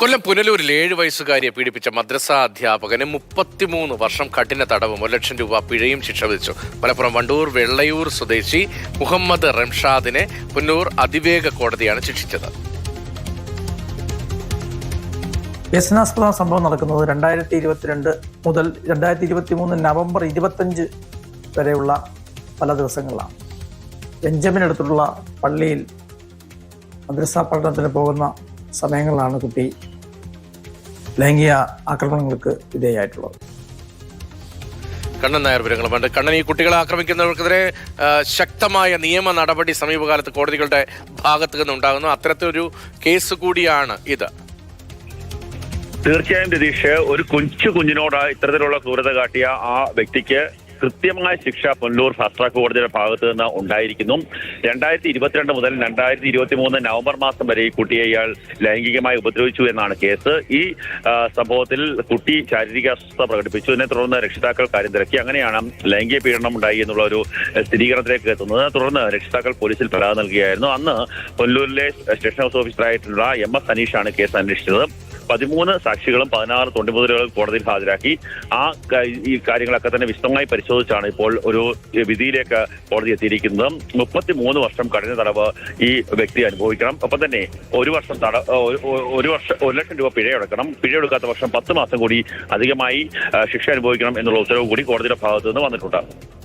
കൊല്ലം പുനലൂരിൽ ഏഴ് വയസ്സുകാരിയെ പീഡിപ്പിച്ച മദ്രസ അധ്യാപകന് മുപ്പത്തിമൂന്ന് വർഷം കഠിന തടവും ഒരു ലക്ഷം രൂപ പിഴയും ശിക്ഷ വിധിച്ചു. മലപ്പുറം വണ്ടൂർ വെള്ളയൂർ സ്വദേശി മുഹമ്മദ് റംഷാദിനെ പുന്നൂർ അതിവേഗ കോടതിയാണ് ശിക്ഷിച്ചത്. വ്യസനാസ്പദ സംഭവം നടക്കുന്നത് രണ്ടായിരത്തി ഇരുപത്തിരണ്ട് മുതൽ രണ്ടായിരത്തി ഇരുപത്തി മൂന്ന് നവംബർ ഇരുപത്തഞ്ച് വരെയുള്ള പല ദിവസങ്ങളിലാണ്. ബെഞ്ചമിനടുത്തുള്ള പള്ളിയിൽ മദ്രസ പഠനത്തിന് പോകുന്ന സമയങ്ങളിലാണ് കുട്ടി ലൈംഗിക ആക്രമണങ്ങൾക്ക് വിധേയമായിട്ടുള്ളത് കണ്ണൻ നായർ വിവരങ്ങളുമുണ്ട്. കണ്ണൻ ഈ കുട്ടികളെ ആക്രമിക്കുന്നവർക്കെതിരെ ശക്തമായ നിയമ നടപടി സമീപകാലത്ത് കോടതികളുടെ ഭാഗത്തു നിന്നുണ്ടാകുന്നു. അത്തരത്തിലൊരു കേസ് കൂടിയാണ് ഇത്. തീർച്ചയായും രതീഷ് ഒരു കൊച്ചു കുഞ്ഞിനോട് ഇത്തരത്തിലുള്ള ക്രൂരത കാട്ടിയ ആ വ്യക്തിക്ക് കൃത്യമായ ശിക്ഷ പുനലൂർ ഫാസ്റ്റ് ട്രാക്ക് കോടതിയുടെ ഭാഗത്ത് നിന്ന് ഉണ്ടായിരിക്കുന്നു. രണ്ടായിരത്തി ഇരുപത്തിരണ്ട് മുതൽ രണ്ടായിരത്തി ഇരുപത്തി മൂന്ന് നവംബർ മാസം വരെ ഈ കുട്ടിയെ ഇയാൾ ലൈംഗികമായി ഉപദ്രവിച്ചു എന്നാണ് കേസ്. ഈ സംഭവത്തിൽ കുട്ടി ശാരീരിക അസ്വസ്ഥ പ്രകടിപ്പിച്ചു. ഇതിനെ തുടർന്ന് രക്ഷിതാക്കൾ കാര്യം തിരക്കി. അങ്ങനെയാണ് ലൈംഗിക പീഡനം ഉണ്ടായി എന്നുള്ള ഒരു സ്ഥിരീകരണത്തിലേക്ക് എത്തുന്നത്. തുടർന്ന് രക്ഷിതാക്കൾ പോലീസിൽ പരാതി നൽകുകയായിരുന്നു അന്ന് പുനലൂരിലെ സ്റ്റേഷൻ ഹൗസ് ഓഫീസറായിട്ടുള്ള എം എസ് അനീഷാണ് കേസ് അന്വേഷിച്ചത്. പതിമൂന്ന് സാക്ഷികളും പതിനാറ് തൊണ്ടിമുതലുകളും കോടതിയിൽ ഹാജരാക്കി. ആ ഈ കാര്യങ്ങളൊക്കെ തന്നെ വിശദമായി പരിശോധിച്ചാണ് ഇപ്പോൾ ഒരു വിധിയിലേക്ക് കോടതി എത്തിയിരിക്കുന്നത്. മുപ്പത്തി മൂന്ന് വർഷം കഠിന തടവ് ഈ വ്യക്തി അനുഭവിക്കണം. ഒപ്പം തന്നെ ഒരു വർഷം തട ഒരു- ഒരു വർഷം ഒരു ലക്ഷം രൂപ പിഴയടക്കണം. പിഴയെടുക്കാത്ത വർഷം പത്ത് മാസം കൂടി അധികമായി ശിക്ഷ അനുഭവിക്കണം എന്നുള്ള ഉത്തരവ് കൂടി കോടതിയുടെ ഭാഗത്തു നിന്ന് വന്നിട്ടുണ്ട്.